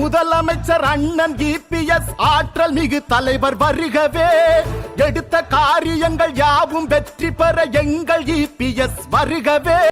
முதலமைச்சர் அண்ணன் இபிஎஸ் ஆற்றல் மிகு தலைவர் வருகவே. எடுத்த காரியங்கள் யாவும் வெற்றி பெற எங்கள் இபிஎஸ் வருகவே.